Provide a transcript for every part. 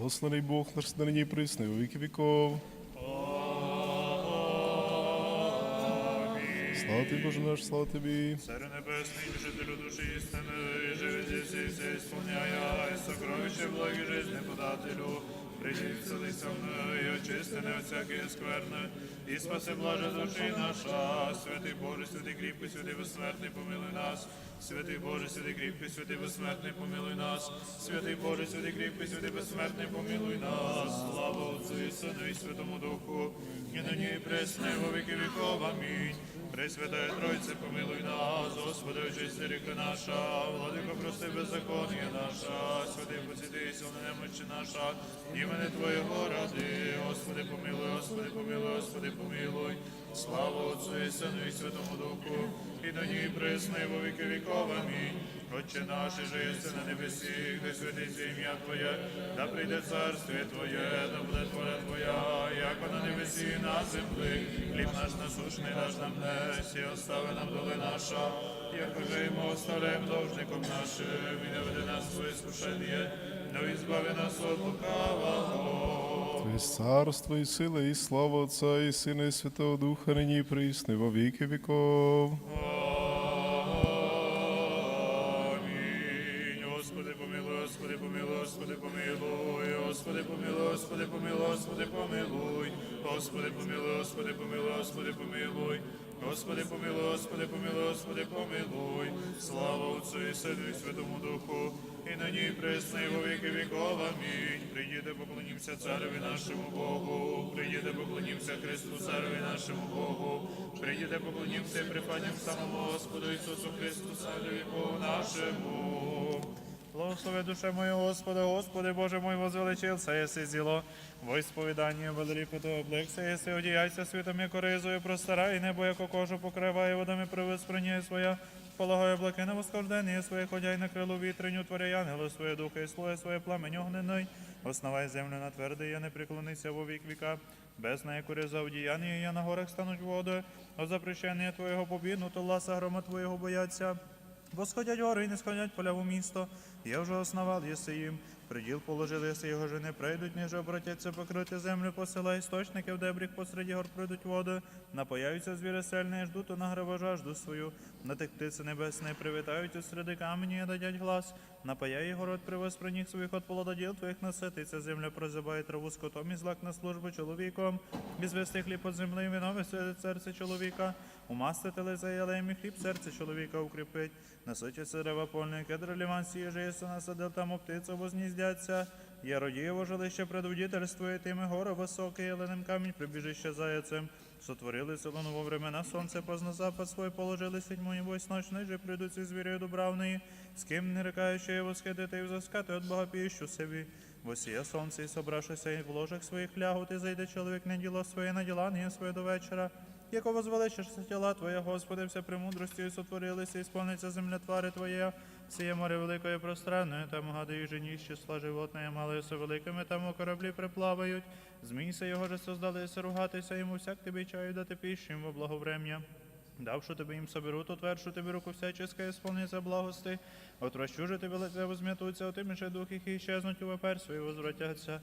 Благословений Бог наш нині і присний у віки віков. Слава тобі, Боже наш, слава тобі. Царю небесний, жителю душі істини, живи здесь і все исполняя, і сокровище благі жизни подателю, прийди вселися мною, і очисти не от всякої скверни, і спаси блаже душі наша, святий Боже, святий кріпкий, святий безсмертний, помилуй нас, святий Боже, святий кріпкий, святий безсмертний, помилуй нас, святий Боже, святий кріпкий, святий безсмертний, помилуй нас, слава Отцю і Сину і Святому Духу, і нині і пресне, во віки віков, амінь. Пресвятая Тройце, помилуй нас, Господи, очисти ріки наша, владико, прости беззаконня наша, святий посіди, силна немочі наша, імени Твоєго ради, Господи, помилуй, Господи, помилуй, Господи, помилуй, слава Отцу і Сину і Святому Духу, і нині і присно, во віки віков, амінь. Отче наш, і єси на небесі, де святиться ім'я Твоє, да прийде царствие Твоє, да буде воля Твоя, як на небесі на землі. Хліб наш насушний даш нам днес, і остави нам доли наша, як уже ми оставляємо должником нашим, і не веди нас в своє скушення, но і збави нас от лукавого. Твоє царство і сила, і слава Отця, і Сина, і Святого Духа, нині і присний во віки віков. Амінь. Господи, помилуй, Господи, помилуй, Господи, помилуй, Господи, помилуй, Господи, помилуй, Господи, помилуй, Господи, помилуй, Господи, помилуй, Господи, помилуй, Господи, помилуй, Господи, помилуй, Господи, помилуй, слава Отцю і Сину і Святому Духу, і нині і присно, і во віки віков. Амінь. Прийдіте, поклонімося цареві нашому Богу, прийдіте, поклонімося Христу, цареві нашому Богу, прийдіте, поклонімося і припадім самому Господу Ісусу Христу, цареві Богу нашому. Благослови душе моя Господа, Господи, Боже мой, возвеличился, єси зіло, во ісповіданні велику то облекся, єси одіяйся світом, як оризою, простирай небо, яко кожу покриває, водами привиспрення своя, полагає облаки на восхождення своє, ходяй на крилу вітреню, творяй ангели своє духа і слоє своє пламень огнений, основай землю на твердий, я не приклонися во вік віка, без неї кури за одіяння, я на горах стануть водою, о запрещення Твоєго побідну, то ласа грома Твоєго бояться. Восходять гори і не сходять поля в місто. Я вже основав єси їм. Приділ положили, єси його жени прийдуть, ніж обратяться покрити землю, посила істочники в дебріх посеред гор прийдуть води. Напояються звіри сельні, ждуть, нагрива жажду свою. На тих птиці небесні привітаються середи камені, і дадять глас. Напаяй город привез про них своїх от плододіл твоїх насититься. Земля прозибає траву скотом і злак на службу чоловіком. Бізвести хліб от землі, вино веселить серце чоловіка. Умастити лизе ялем і хліб серце чоловіка укріпить. Насичиться дерева польне, кедр ліван сіже, єси насадив там птицю возніздяться. Я родієво жилище предводительствує тими гори високі, яленим камінь прибіжище заяцем. Сотворили село ново времена, сонце позна запад свой положили седьму і вось ночь, ниже прийдуть ці звірі дубравної, з ким не рекаючи його схидити і взискати Бога піщу собі. Восія сонце і собравшися і в ложах своїх лягут, і зайде чоловік на діло своє, на діла не своє до вечора. Яко возвеличишся тіла Твоя, Господи, вся премудростю сотворилися, і сповниться земля твари Твоя, сіє море великої пространної, там гади і жені з числа животне, малися великими, там у кораблі приплавають. Змійся його же создалися ругатися, йому всяк тобі чаю дати піщу во благоврем'я. Давши тебе їм соберут, отвершу тобі руку всяческа, і сповниться благости. Отрощу же тебе лице возм'ятуться, отим же дух їх і щезнуть у ваперсу і возвратяться.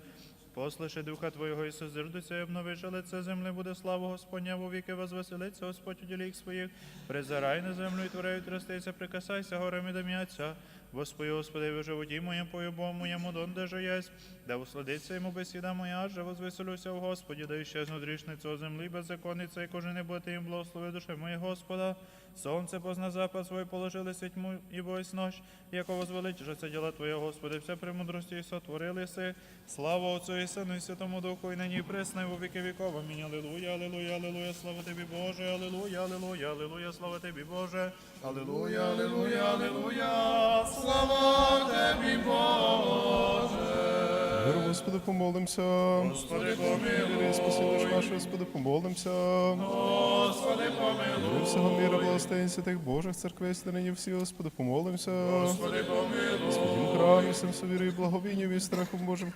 Послиши духа Твоєго і созирдуся, і обновиши лице земли, буде слава Господня, во віки возвеселиться, Господь у ділі своїх. Призирай на землю і творею трястися, прикасайся, горами дом'яться. Господи, Господи, ви животі моєму поюбому моєму донде же єсть, да усладиться йому бесіда моя, же возвеселюся в Господі, да іщезну дрішницю землі беззаконниця, і кожен не буде їм благослови душе моє Господа. Сонце позна запад свой положили тьму і бойсь ночь, яко возвеличишся діла Твоє, Господи, все премудрості і сотворилися. Слава Отцю і Сину і Святому Духу, і нині і во віки віков. Амінь. Алілуя, алілуя, алілуя, слава Тобі, Боже, алілуя, алілуя, алілуя, слава Тобі, Боже. Алілуя, алілуя, алілуя, слава Тобі, Боже. Миру, Господи, помолимся. Господи, помилуй. Спаси душ нашу, Господи, помолимся. Господи, Господи, помилуй. Всього міра благословень святих Божих церквей нині всі, Господи, помолимся. Господи, помилуй. Святім храмі, всім совірою, благовінням і страхом Божим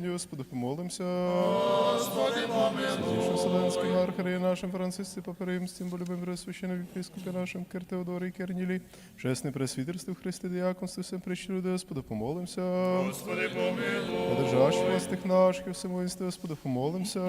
нього, Господи, помолимся. Господи, помилуй. Вселенським архареї нашим Францисці Паперимстім, бо любим пресвященним єпископі нашим Кир Теодорі Кернілі, чесне пресвітерство Христи Діаконстві, всім причі люди, Господи, помолимся. Господи, помилуй. Подержащи властих наших, і всім воїнстві, Господи, помолимся.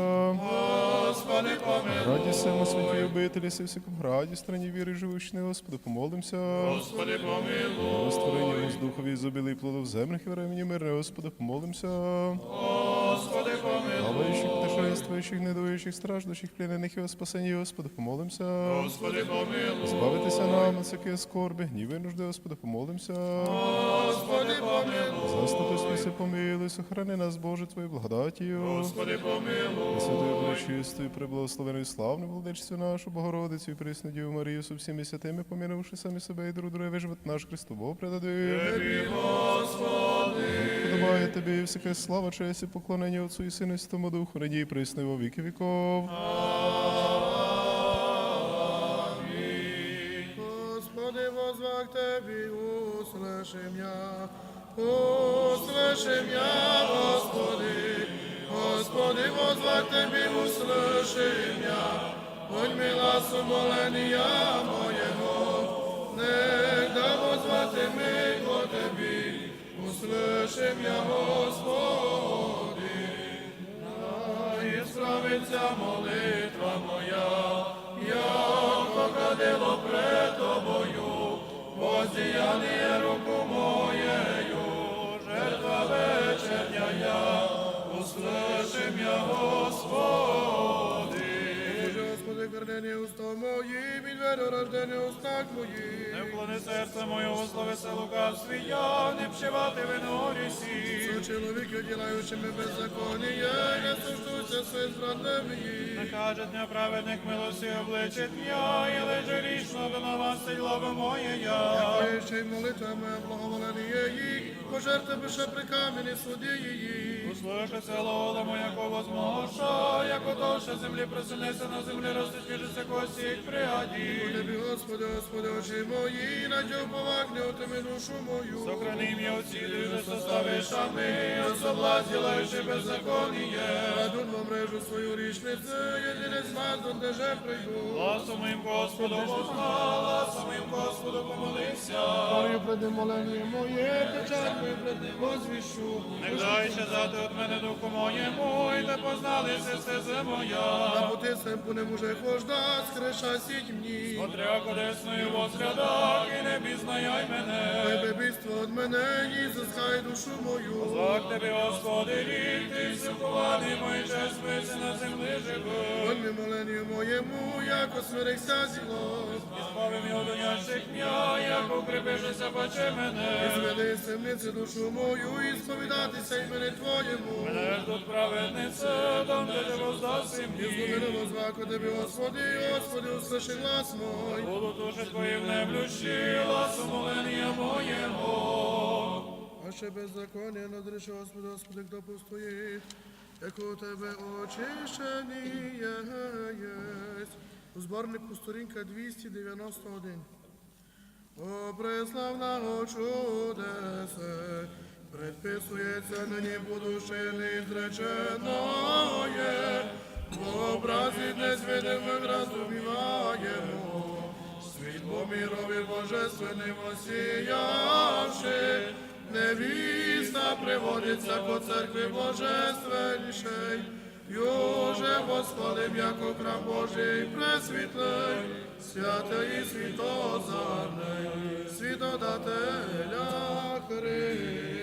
Господи, помилуй. Раді сему святі обителі, си всяком граді, страні віри живущини, Господи, помолимся. Господи, помилуй. Створення воздухові зобіли і плодов земних і времені мирне, Господи, помолимся. Господи, помилуй. Плаваючих, путешествуючих, недуючих, страждущих, пленених і о спасенні, Господи, помолимся. Господи, помилуй. Збавитися нам от всякої скорби, гніви, нужди, Господи, помолимся. Господи, помилуй. Заступи, спаси, помилуй, сохрани нас, Боже, Твою благодатію. Господи, помилуй. Святою пречистою, преблагословеною, славною владичцю нашу, Богородицю і присну Діву Марію, со всіми святими, помінувши самі себе і друг друге, виживет наш Христово предадив. Тобі, Господи Подобає тобі всяка слава, честь і поклонення Отцу і Сину і Святому Духу, нині і присно і во віки віков. Господи, возвах Тебе, услыши меня, услыши меня, Господи, Господи, возвах Тебе, услыши меня, будь милас умоления моего, не да возвати ми до Тебе, услыши я, Господи, і справиться молитва моя, я покадило пред тобою, воздіяння руку моєю, веру рождені устах моїх. Не вклони серце моє, условися лукавстві, я не вшивати вино рісі. Що чоловіки, ділаючими беззаконніє, не суштуйся своїм зрадними їх. Не каже дня праведних милості обличить я, і лежи річно до навастить лаба моє я. Твоє ще й молитва моя благоволення їх, пожерти би ще при камені суді її. Услыши село моя возмоша, як ото ще землі присунеться на землі, розтичіжиться кості їх пригаді. Тобі, Господи, Господи, очі мої, надів повагне отими душу мою. Сохрани м'я от сіли, вже составиш шами, от соблазн ділаючи беззаконіє. Радун во мрежу свою річницю, єдине з вас, де же прийду. Ласу моїм Господу возна, ласу моїм Господу помолився. Мою преди молення моє, печать мою пред ним возвіщу. Не дай ще зати от мене духу моєму, і не позналися стезе моя. На пути семпу не може хожда, скреша сіть мені. Отряк одесною восрядах, і не пізнаяй мене. Тебе бійство від мене, Ісус, хай душу мою. Злак тебе, Господи, рік, ти силкуваний, мой честь списи на землі живий. Ой, ми моленню моєму, як осмирихся зіло. Збави мій од унящих м'я, як укріпишися, бачи мене. Зведи семниці душу мою, і сповідатися імені Твоєму. Мене ж тут праведниця, там де ти воздаси мені. зловили зваку Тобі, Господи, Господи, услыши глас мой. Буду душі твоїм не блющі, ласу молення моєго. А ще беззаконня надрече, Господи, Господи, хто постоїть, як у Тебе очищені єсть. У зборнику сторінка 291. О, преславного чудесе, предписується нині будуще незреченоє, в образі незвідомих розуміваємо, світло мірові божественним осіявши, невіста приводиться по церкві божественнішей, Юже восхвалим, яко храм Божий пресвітлий, святий і світозарний, світодателя Христа.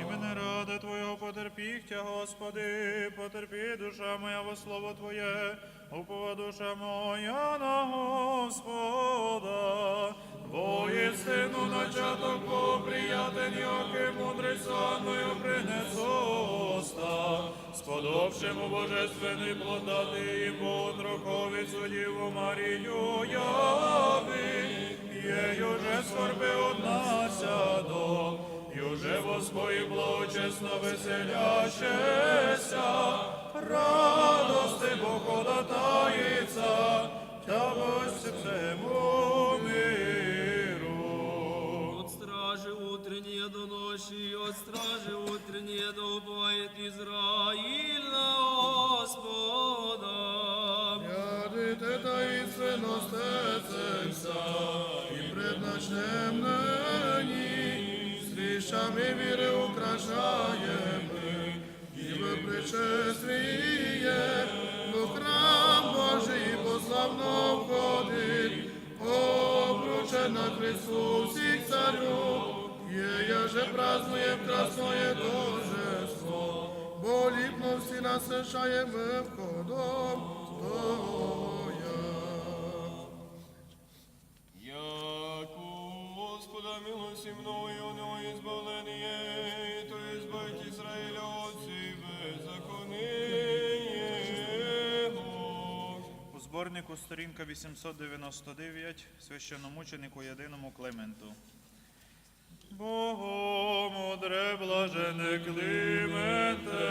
Імене ради Твого потерпіхтя, Господи, потерпі душа моя во слово Твоє, упова душа моя на Господа. Бо істину начаток Бог приятен, яке мудрецяною принесоста. Сподобшему божественний плодати і подроховицю Діву Марію яви, Єй уже скорби одна сядо, і уже воскої благочесно веселящеся, радости Бог ходатається, тя всему миру. От стражи утренние до ночи, от стражи утренние да уповает Израиль на Господа. Ядите та істинно стецемся, і пред начнем нині, стрішами віри украшаємо, і в причествіє, до храм Божий пославно входить, обручен на Христу всіх царю, є я же празднує красное торжество, бо ліпно всі насишаємо входом Твоя. Яку Господа милості мною, У сторінка 899 священномученику єдиному Клименту. Богом мудре блажене Клименте,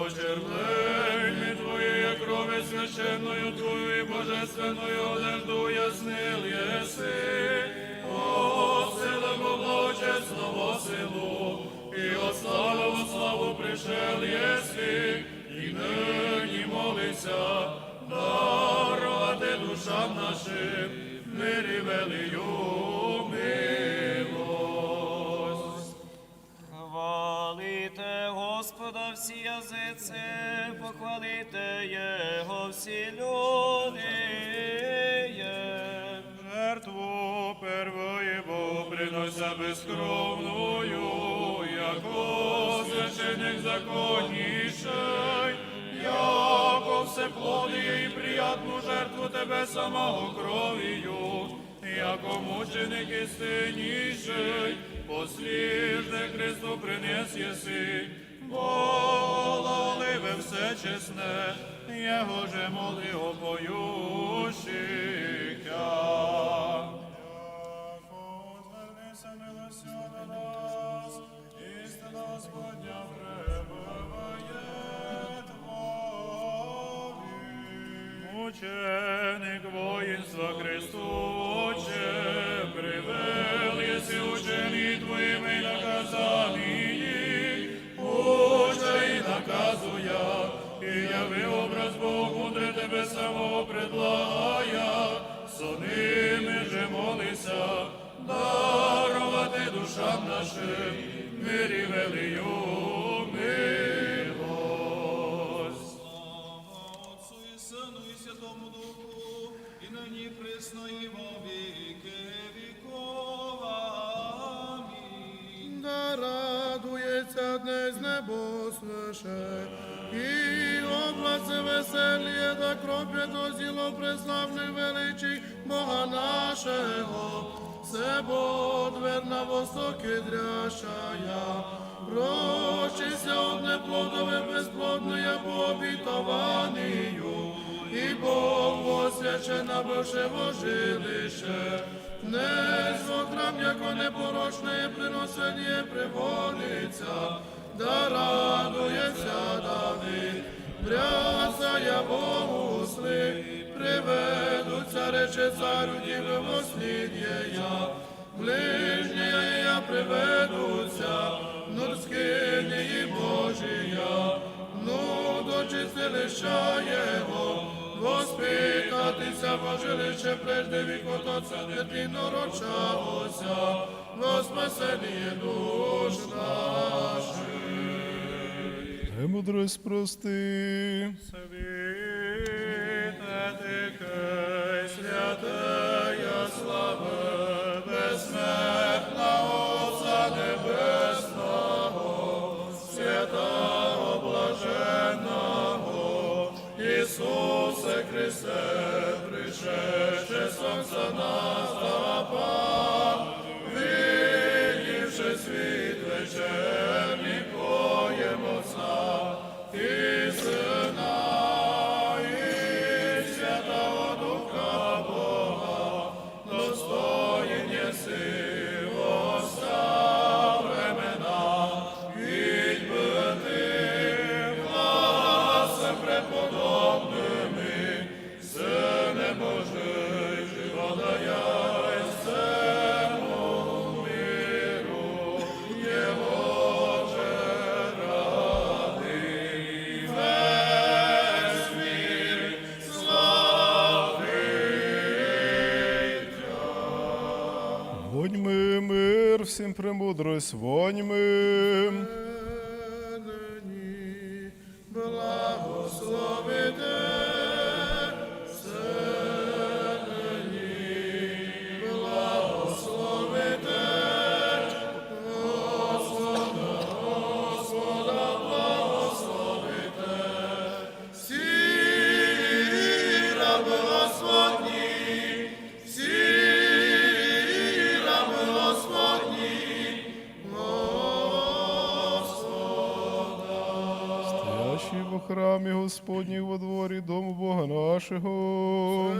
очервлень твоєї крови священною твою і божественною одежду яснил єси, осилим облочесного силу, і от славу пришел єси, і нині молися, дарувати душам нашим, мирі велию милость. Хвалите Господа всі язиці, похвалите Його всі люди. Жертву первої Богу принося безкровною, яко священик законніший, все плоди і приятну жертву тебе самого кров'ю, яко мученик істинніший, посліжне Христу принес єси, Благоливе все чесне, Його же моли опоющих Твої. Мученик воїнства Христу, Отче, привел єси учені Твоїми наказані, Уча і наказуя, і яви образ Бог мудре тебе самого предлагая, со ними же молися, дарувати душам нашим, мирі велию нині присно освячена вожилище, не храм, яко непорочне приношення приводиться, да радується Давид, брясая воусли, приведуться рече царю діви вослідєя, я. Приведуться, нурскині Божія, ну до чистилища Його, воспитатися вожилище прежде вікот Отця дитино рочалося, во спасеніє душ наших. Премудрость прости. Світе тихе, я слава, Христе, пришедше всім премудрость, воньми. Во храмі Господній во дворі дому Бога нашого.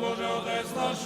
Боже, Отець наш,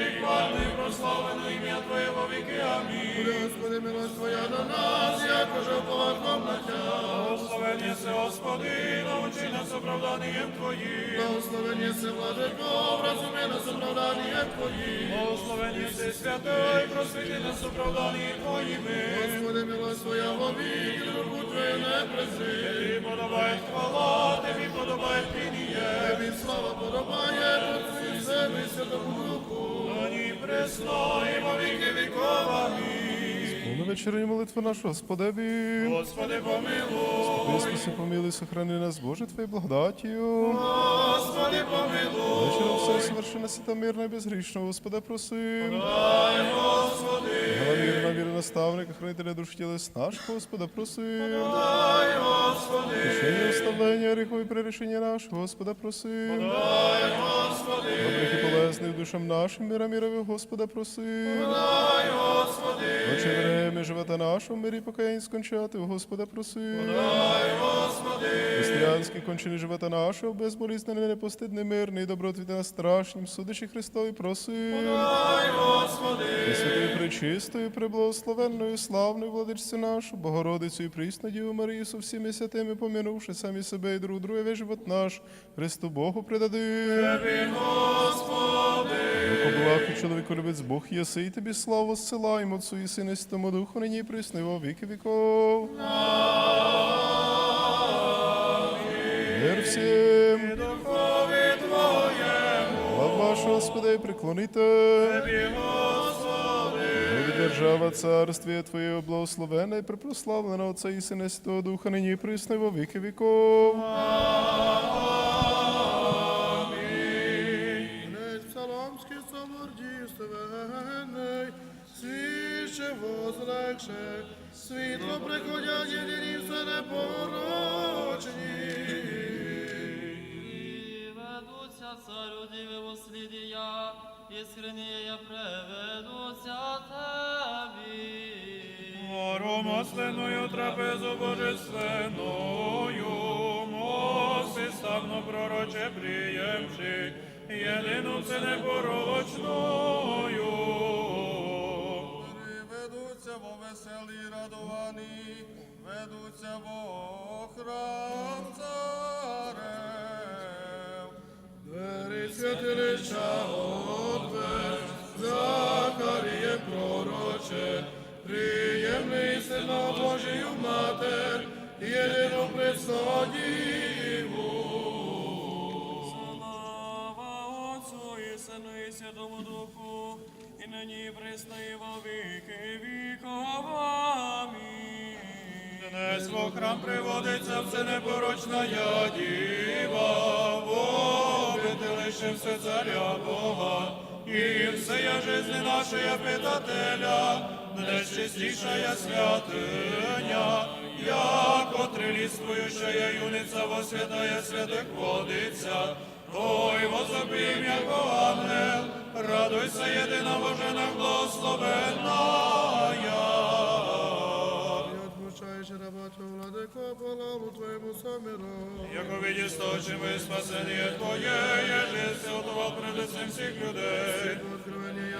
і хвальне, і прославлено ім'я Твоє во віки. Амінь. Господи, милость Твоя до нас, як уже повагом на Тя. Благословен єси, Господи, научи нас оправданням Твоїм. Благословен єси, Владико, вразуми нас оправданням Твоїм. Благословен єси, святий, просвіти нас оправданням Твоїми. Господи, милость Твоя вовік, і руку Твою не прези. Тобі подобає хвала, Тобі подобає пініє. Тобі слава подобає, Отцю і Святому Духу. Нині пресно, і во віки віков. Амінь. Повну вечерні молитви нашу Господеві. Господи, помилуй. Господи, помилуй, сохрани нас, Боже, Твоєю благодатію. Господи, помилуй. Вечером все совершенно світа мирно і безгрішно, Господа просим. Дай, Господи. Віра, віра, наставника, хранителя душ тілес наш, Господа просим. Дай, Господи. Прощення, оставлення, гріхові наш, Господа просим. Дай, Господи. Добрих і полезних душам нашим, мира мірових, Господа просим. Дай, Господи. Очі время живота нашого, мирі покаянь скончати, Господа просим. Дай, Господи. Християнські кончини живота нашого, безболісний, непостидний, мирний, добротвіти на страшнім, судичі Христові просим. Дай, Господи. Пресвятою, пречистою, преблагословенною, славною владичцю нашу, Богородицю і прісну Діву Марію, со всіми святими, помінувши самі себе і друг друге, живот наш, Христу Богу предади. Тобі, Господи. Благ чоловіку любець Бог єси, і тобі славу зсилаємо Отцу і Сину і Святому Духу, нині і присно, віки віков. Мир всім. Духові Твоєму. Слава вашого Господи, преклоните. Тобі, Господи. Держава царствія Твоє благословенне і припрославлено Отця і Сина Святого Духа, нині і присно, і во віки віков. Возлегше, світло приходять єдині все непорочні. Ведуться царю діви вослідія, іскренніє приведуться тебі. Гору масленою трапезу божественною, моси ставно пророче приємши, єдину це непорочною. Ведуться во веселі радовані, ведуться во храм царев. Двері святилища пророче, приємний сина Божію матер, єдину присадіву. Слава Отцу і Сину і Святому Духу, і нині і присно, во віки віков. Амінь. Днес во храм приводиться все непорочна я діва, вобити лише все царя Бога, і все я жизни нашої питателя, днес чистішая святиня, як я юниця во святая святих водиться, Ой, возобів, яко ангел, радуйся, єдина Божена благословенная. Твого, владико, полаву Твоєму саміру. Яко видишь то, чем и спасение Твое, еже се отовал пред лицем всех людей. Откровення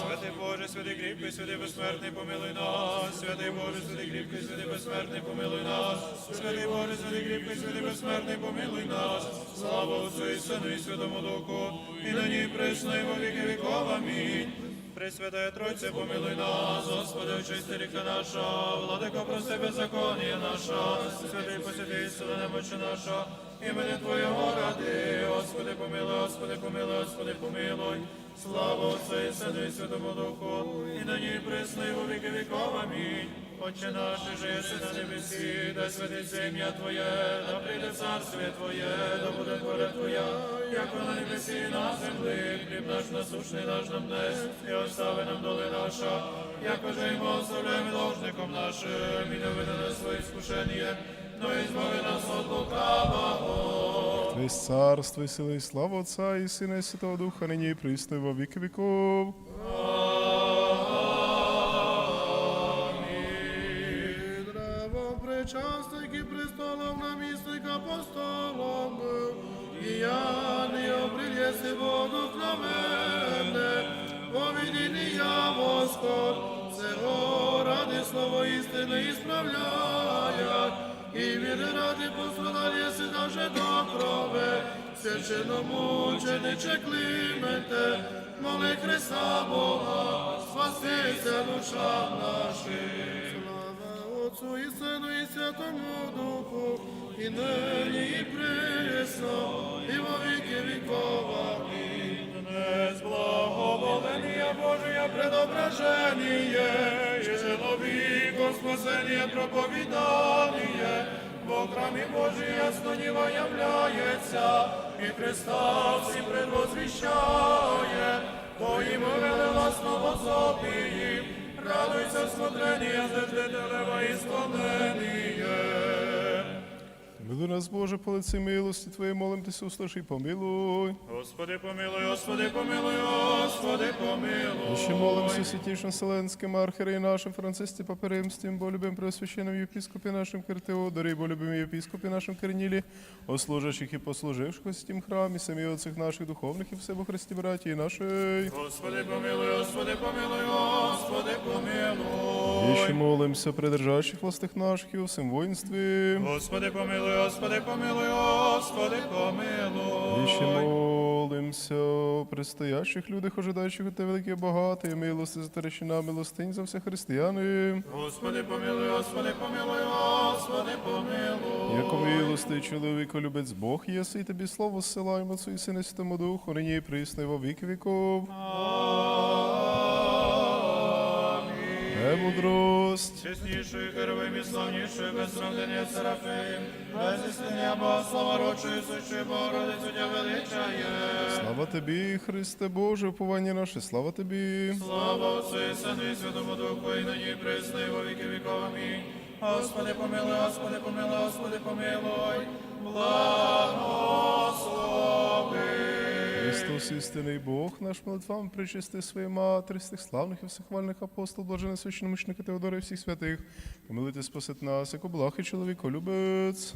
Святий Боже, святий кріпкий, святий безсмертний, помилуй нас. Святий Боже, святий кріпкий, святий безсмертний, помилуй нас. Святий Боже, святий кріпкий, святий безсмертний, помилуй нас. Слава Отцю і Сину і Святому Духу, і нині і присно, і во віки віков. Амінь. Пресвятая Тройце, помилуй нас, Господи, очисти ріка наша, владико, прости беззаконія наша, святий посвятий, сила немочі наша, імені Твоєго ради, Господи, помилуй, Господи, помилуй, Господи, помилуй, слава Отцю і Сину і Святому Духу, і на ній пресни, у віки віков. Амінь. Отче наш, же єси на небесі, да святиться ім'я Твоє, да прийде царствие Твоє, да буде воля Твоя, як на небесі на землі, хліб наш насущний даш нам днес, і остави нам доли наша, як уже ми оставляємо должником нашим, і не веде нас своє іскушення, но і збави нас от лукавого. Твоє царство і сила і слава Отця і Сина і Святого Духа, нині і присно, і во віки віков. І престолом намісник апостолом був, і я не обрил єси воду мене, повідіні я восход, цього ради слово істини і справляє, і віри ради пострадав єси даже до крови, священномучениче Клименте, моли Христа Бога, спастися душа наших. Отцу і Сину і Святому Духу, і нині, і присно, і во віки віков. Амінь. Днес благоволення Божия предображение, и человеку спасение проповедание, во храмі Божий ясно Ніва являється, і Христа всім предвозвіщає, бо їм велеласно возопії, радуйся смотрення, зажителева і склонення. Милуй нас, Боже, по лиці милості Твоєї, молим Тися, услыши, помилуй. Господи помилуй, Господи помилуй, Господи помилуй. Ще молимся святішим Вселенським архиереї нашим Францисті Папи Римським, бо любим преосвященним єпіскопі нашим Киртеодорі, бо любим єпіскопі нашим Корнілі, о служащих і послуживших у святім храмі, самі отцях наших духовних і все во Христі браті нашої. Господи помилуй, Господи помилуй, Господи помилуй. І ще молимся придержащих властих наших і у всім воїнстві. Господи помилуй, Господи помилуй, Господи помилуй. І ще молимся о предстоящих людях, ожидаючих у те велике багате, милости за терещина, милостинь за все християни. Господи помилуй, Господи помилуй, Господи помилуй. Яко милостий чоловіко любець Бог єси, і тобі слово зсилаємо Отцю і Сину Святому Духу, нині і присно, і во віки віков. Е мудрость. Чеснішою, херовим і без сравнення Серафим, без істиння Богослава рочою, сущою Богородицю Тя величає. Слава тобі, Христе Боже, уповання наше, слава тобі. Слава Отцю і Сину і Святому Духу, і нині і во віки віков. Амінь. Господи помилуй, Господи помилуй, Господи помилуй. Благослови. Христос, істинний Бог, наш молитвам причисти своєї матері, з тих славних і всехвальних апостол, блажений священномучника Теодора і всіх святих. Помилуйте, спасет нас, як облахи чоловіко любець.